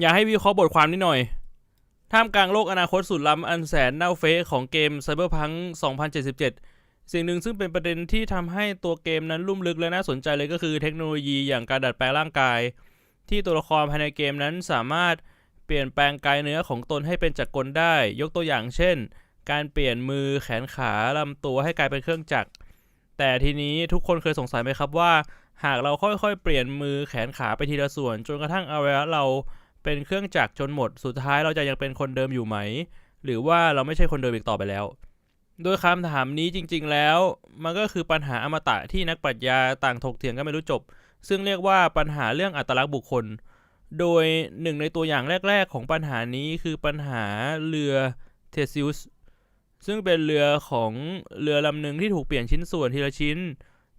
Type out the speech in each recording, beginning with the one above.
อยากให้วิเคราะห์บทความนิดหน่อย ท่ามกลางโลกอนาคตสุดล้ำอันแสนเน่าเฟะของเกม Cyberpunk 2077 สิ่งหนึ่งซึ่งเป็นประเด็นที่ทำให้ตัวเกมนั้นลุ่มลึกและน่าสนใจเลยก็คือเทคโนโลยีอย่างการดัดแปลงร่างกาย ที่ตัวละครภายในเกมนั้นสามารถเปลี่ยนแปลงกายเนื้อของตนให้เป็นจักรกลได้ ยกตัวอย่างเช่น การเปลี่ยนมือแขนขาลำตัวให้กลายเป็นเครื่องจักร แต่ทีนี้ทุกคนเคยสงสัยไหมครับว่า หากเราค่อยๆ เปลี่ยนมือแขนขาไปทีละส่วน จนกระทั่งอวัยวะเรา เป็นเครื่องจักรจนหมด สุดท้ายเราจะยังเป็นคนเดิมอยู่ไหม หรือว่าเราไม่ใช่คนเดิมอีกต่อไปแล้ว โดยคำถามนี้จริง ๆ แล้ว มันก็คือปัญหาอมตะที่นักปรัชญาต่างถกเถียงกันไม่รู้จบ ซึ่งเรียกว่าปัญหาเรื่องอัตลักษณ์บุคคล โดยหนึ่งในตัวอย่างแรก ๆ ของปัญหานี้คือปัญหาเรือเทซิอุสซึ่งเป็นเรือของเรือลำหนึ่งที่ถูกเปลี่ยนชิ้นส่วนทีละชิ้น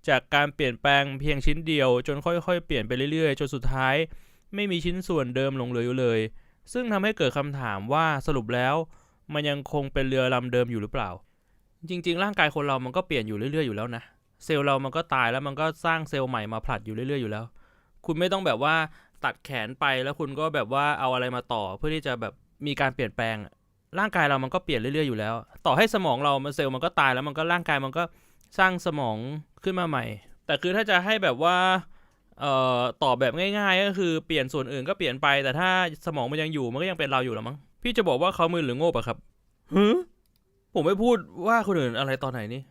จากการเปลี่ยนแปลงเพียงชิ้นเดียว จนค่อยๆ เปลี่ยนไปเรื่อยๆ จนสุดท้าย ไม่มีชิ้นส่วนเดิมหลงเหลืออยู่เลย ซึ่งทำให้เกิดคำถามว่าสรุปแล้ว มันยังคงเป็นเรือลำเดิมอยู่หรือเปล่า จริง ๆ ร่างกายคนเรามันก็เปลี่ยนอยู่เรื่อยๆอยู่แล้วนะเซลล์เรามันก็ตายแล้วมันก็สร้างเซลล์ใหม่มาผลัดอยู่เรื่อยๆอยู่แล้ว คุณไม่ต้องแบบว่าตัดแขนไปแล้วคุณก็แบบว่าเอาอะไรมาต่อเพื่อที่จะแบบมีการเปลี่ยนแปลง ร่างกายเรามันก็เปลี่ยนเรื่อยๆอยู่แล้ว ต่อให้สมองเรามันเซลล์มันก็ตายแล้วมันก็ร่างกายมันก็สร้างสมองขึ้นมาใหม่ แต่คือถ้าจะให้แบบว่า เอ่อตอบแบบง่าย ๆ ก็คือเปลี่ยนส่วนอื่นก็เปลี่ยนไป แต่ถ้าสมองมันยังอยู่มันก็ยังเป็นเราอยู่แล้วมั้งพี่จะบอกว่าเขามือหรือโง่ปะครับฮึผมไม่พูดว่าคนอื่นอะไรตอนไหนนี่